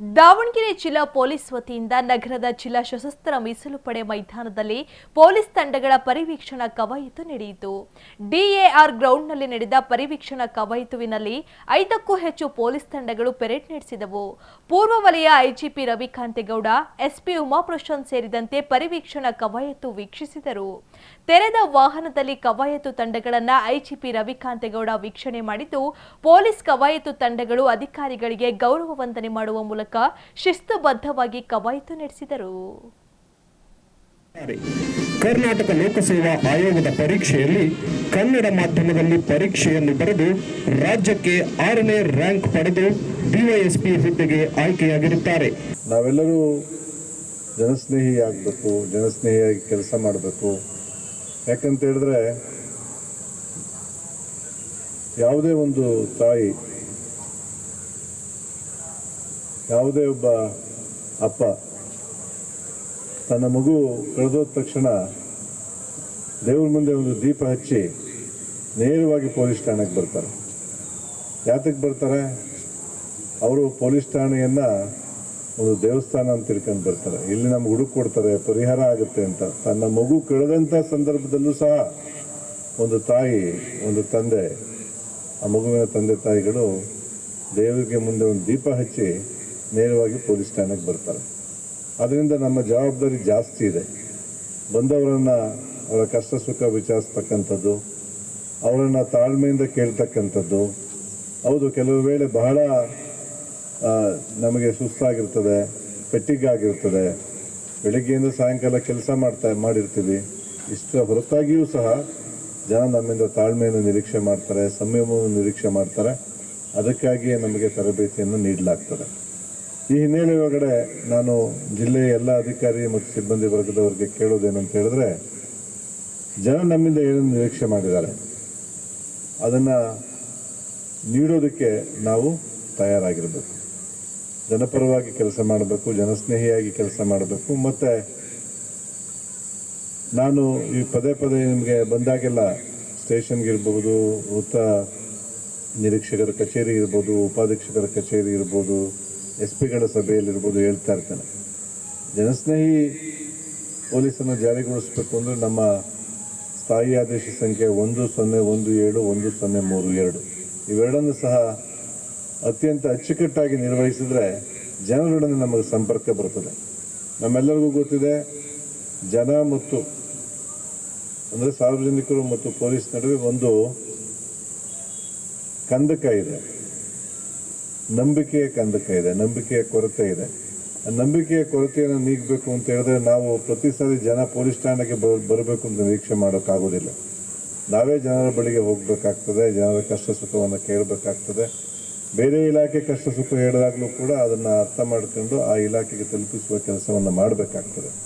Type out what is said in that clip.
ದಾವಣಗೆರೆ ಜಿಲ್ಲಾ ಪೊಲೀಸ್ ವತಿಯಿಂದ ನಗರದ ಜಿಲ್ಲಾ ಸಶಸ್ತ್ರ ಮೀಸಲು ಪಡೆ ಮೈದಾನದಲ್ಲಿ ಪೊಲೀಸ್ ತಂಡಗಳ ಪರಿವೀಕ್ಷಣಾ ಕವಾಯತು ನಡೆಯಿತು. ಡಿಎಆರ್ ಗ್ರೌಂಡ್ನಲ್ಲಿ ನಡೆದ ಪರಿವೀಕ್ಷಣಾ ಕವಾಯತುವಿನಲ್ಲಿ ಐದಕ್ಕೂ ಹೆಚ್ಚು ಪೊಲೀಸ್ ತಂಡಗಳು ಪೆರೇಡ್ ನಡೆಸಿದವು. ಪೂರ್ವ ವಲಯ ಐಜಿಪಿ ರವಿಕಾಂತೇಗೌಡ, ಎಸ್ಪಿ ಉಮಾಪ್ರಶಾಂತ್ ಸೇರಿದಂತೆ ಪರಿವೀಕ್ಷಣಾ ಕವಾಯತು ವೀಕ್ಷಿಸಿದರು. ತೆರೆದ ವಾಹನದಲ್ಲಿ ಕವಾಯತು ತಂಡಗಳನ್ನು ಐಜಿಪಿ ರವಿಕಾಂತೇಗೌಡ ವೀಕ್ಷಣೆ ಮಾಡಿದ್ದು, ಪೊಲೀಸ್ ಕವಾಯತು ತಂಡಗಳು ಅಧಿಕಾರಿಗಳಿಗೆ ಗೌರವ ವಂದನೆ ಮಾಡುವ ಮೂಲಕ ಶಿಸ್ತುಬದ್ಧವಾಗಿ ಕವಾಯಿತು ನಡೆಸಿದರು. ಕರ್ನಾಟಕ ಲೋಕಸೇವಾ ಆಯೋಗದ ಪರೀಕ್ಷೆಯಲ್ಲಿ ಕನ್ನಡ ಮಾಧ್ಯಮದಲ್ಲಿ ಪರೀಕ್ಷೆಯನ್ನು ಬರೆದು ರಾಜ್ಯಕ್ಕೆ ಆರನೇ ರ್ಯಾಂಕ್ ಪಡೆದು ಡಿವೈಎಸ್ಪಿ ಹುದ್ದೆಗೆ ಆಯ್ಕೆಯಾಗಿರುತ್ತಾರೆ. ನಾವೆಲ್ಲರೂ ಜನಸ್ನೇಹಿ ಆಗಬೇಕು ಜನಸ್ನೇಹಿಯಾಗಿ ಕೆಲಸ ಮಾಡಬೇಕು. ಯಾಕಂತ ಹೇಳಿದ್ರೆ ಯಾವುದೇ ಒಂದು ತಾಯಿ ಯಾವುದೇ ಒಬ್ಬ ಅಪ್ಪ ತನ್ನ ಮಗು ಕಳೆದೋದ ತಕ್ಷಣ ದೇವ್ರ ಮುಂದೆ ಒಂದು ದೀಪ ಹಚ್ಚಿ ನೇರವಾಗಿ ಪೊಲೀಸ್ ಠಾಣೆಗೆ ಬರ್ತಾರೆ. ಯಾತಕ್ಕೆ ಬರ್ತಾರೆ? ಅವರು ಪೊಲೀಸ್ ಠಾಣೆಯನ್ನು ಒಂದು ದೇವಸ್ಥಾನ ಅಂತ ತಿಳ್ಕೊಂಡು ಬರ್ತಾರೆ. ಇಲ್ಲಿ ನಮ್ಗೆ ಹುಡುಕ್ ಕೊಡ್ತಾರೆ, ಪರಿಹಾರ ಆಗುತ್ತೆ ಅಂತ. ತನ್ನ ಮಗು ಕಳೆದಂಥ ಸಂದರ್ಭದಲ್ಲೂ ಸಹ ಒಂದು ತಾಯಿ, ಒಂದು ತಂದೆ, ಆ ಮಗುವಿನ ತಂದೆ ತಾಯಿಗಳು ದೇವರಿಗೆ ಮುಂದೆ ಒಂದು ದೀಪ ಹಚ್ಚಿ ನೇರವಾಗಿ ಪೊಲೀಸ್ ಠಾಣೆಗೆ ಬರ್ತಾರೆ. ಅದರಿಂದ ನಮ್ಮ ಜವಾಬ್ದಾರಿ ಜಾಸ್ತಿ ಇದೆ. ಬಂದವರನ್ನು ಅವರ ಕಷ್ಟ ಸುಖ ವಿಚಾರಿಸ್ತಕ್ಕಂಥದ್ದು, ಅವರನ್ನು ತಾಳ್ಮೆಯಿಂದ ಕೇಳ್ತಕ್ಕಂಥದ್ದು, ಹೌದು, ಕೆಲವು ವೇಳೆ ಬಹಳ ನಮಗೆ ಸುಸ್ತಾಗಿರ್ತದೆ, ಪೆಟ್ಟಿಗಾಗಿರ್ತದೆ. ಬೆಳಿಗ್ಗೆಯಿಂದ ಸಾಯಂಕಾಲ ಕೆಲಸ ಮಾಡ್ತಾ, ಮಾಡಿರ್ತೀವಿ. ಇಷ್ಟು ಹೊರತಾಗಿಯೂ ಸಹ ಜನ ನಮ್ಮಿಂದ ತಾಳ್ಮೆಯನ್ನು ನಿರೀಕ್ಷೆ ಮಾಡ್ತಾರೆ, ಸಂಯಮವನ್ನು ನಿರೀಕ್ಷೆ ಮಾಡ್ತಾರೆ. ಅದಕ್ಕಾಗಿಯೇ ನಮಗೆ ತರಬೇತಿಯನ್ನು ನೀಡಲಾಗ್ತದೆ. ಈ ಹಿನ್ನೆಲೆ ಒಳಗಡೆ ನಾನು ಜಿಲ್ಲೆಯ ಎಲ್ಲ ಅಧಿಕಾರಿ ಮತ್ತು ಸಿಬ್ಬಂದಿ ವರ್ಗದವರಿಗೆ ಕೇಳೋದೇನಂತ ಹೇಳಿದ್ರೆ, ಜನ ನಮ್ಮಿಂದ ಏನನ್ನು ನಿರೀಕ್ಷೆ ಮಾಡಿದ್ದಾರೆ, ಅದನ್ನು ನೀಡೋದಕ್ಕೆ ನಾವು ತಯಾರಾಗಿರಬೇಕು. ಜನಪರವಾಗಿ ಕೆಲಸ ಮಾಡಬೇಕು, ಜನಸ್ನೇಹಿಯಾಗಿ ಕೆಲಸ ಮಾಡಬೇಕು. ಮತ್ತು ನಾನು ಈ ಪದೇ ಪದೇ ನಿಮಗೆ ಬಂದಾಗೆಲ್ಲ ಸ್ಟೇಷನ್ಗೆ ಇರ್ಬೋದು, ವೃತ್ತ ನಿರೀಕ್ಷಕರ ಕಚೇರಿ ಇರ್ಬೋದು, ಉಪಾಧೀಕ್ಷಕರ ಕಚೇರಿ ಇರ್ಬೋದು ಎಸ್ ಪಿಗಳ ಸಭೆಯಲ್ಲಿರ್ಬೋದು ಹೇಳ್ತಾ ಇರ್ತಾನೆ. ಜನಸ್ನೇಹಿ ಪೊಲೀಸನ್ನು ಜಾರಿಗೊಳಿಸಬೇಕು ಅಂದರೆ ನಮ್ಮ ಸ್ಥಾಯಿ ಆದೇಶ ಸಂಖ್ಯೆ ಒಂದು ಸೊನ್ನೆ ಒಂದು ಏಳು ಒಂದು ಸೊನ್ನೆ ಮೂರು ಎರಡು. ಇವೆರಡನ್ನು ಸಹ ಅತ್ಯಂತ ಅಚ್ಚುಕಟ್ಟಾಗಿ ನಿರ್ವಹಿಸಿದರೆ ಜನರೊಡನೆ ನಮಗೆ ಸಂಪರ್ಕ ಬರ್ತದೆ. ನಮ್ಮೆಲ್ಲರಿಗೂ ಗೊತ್ತಿದೆ, ಜನ ಮತ್ತು ಅಂದರೆ ಸಾರ್ವಜನಿಕರು ಮತ್ತು ಪೊಲೀಸ್ ನಡುವೆ ಒಂದು ಕಂದಕ ಇದೆ. ನಂಬಿಕೆಯ ಕಂದಕ ಇದೆ, ನಂಬಿಕೆಯ ಕೊರತೆ ಇದೆ. ನಂಬಿಕೆಯ ಕೊರತೆಯನ್ನು ನೀಗಬೇಕು ಅಂತ ಹೇಳಿದ್ರೆ ನಾವು ಪ್ರತಿ ಸಾರಿ ಜನ ಪೊಲೀಸ್ ಠಾಣೆಗೆ ಬರಬೇಕು ಅಂತ ನಿರೀಕ್ಷೆ ಮಾಡೋಕ್ಕಾಗೋದಿಲ್ಲ. ನಾವೇ ಜನರ ಬಳಿಗೆ ಹೋಗಬೇಕಾಗ್ತದೆ, ಜನರ ಕಷ್ಟ ಸುಖವನ್ನು ಕೇಳಬೇಕಾಗ್ತದೆ. ಬೇರೆ ಇಲಾಖೆ ಕಷ್ಟ ಸುಖ ಹೇಳಿದಾಗಲೂ ಕೂಡ ಅದನ್ನು ಅರ್ಥ ಮಾಡ್ಕೊಂಡು ಆ ಇಲಾಖೆಗೆ ತಲುಪಿಸುವ ಕೆಲಸವನ್ನು ಮಾಡಬೇಕಾಗ್ತದೆ.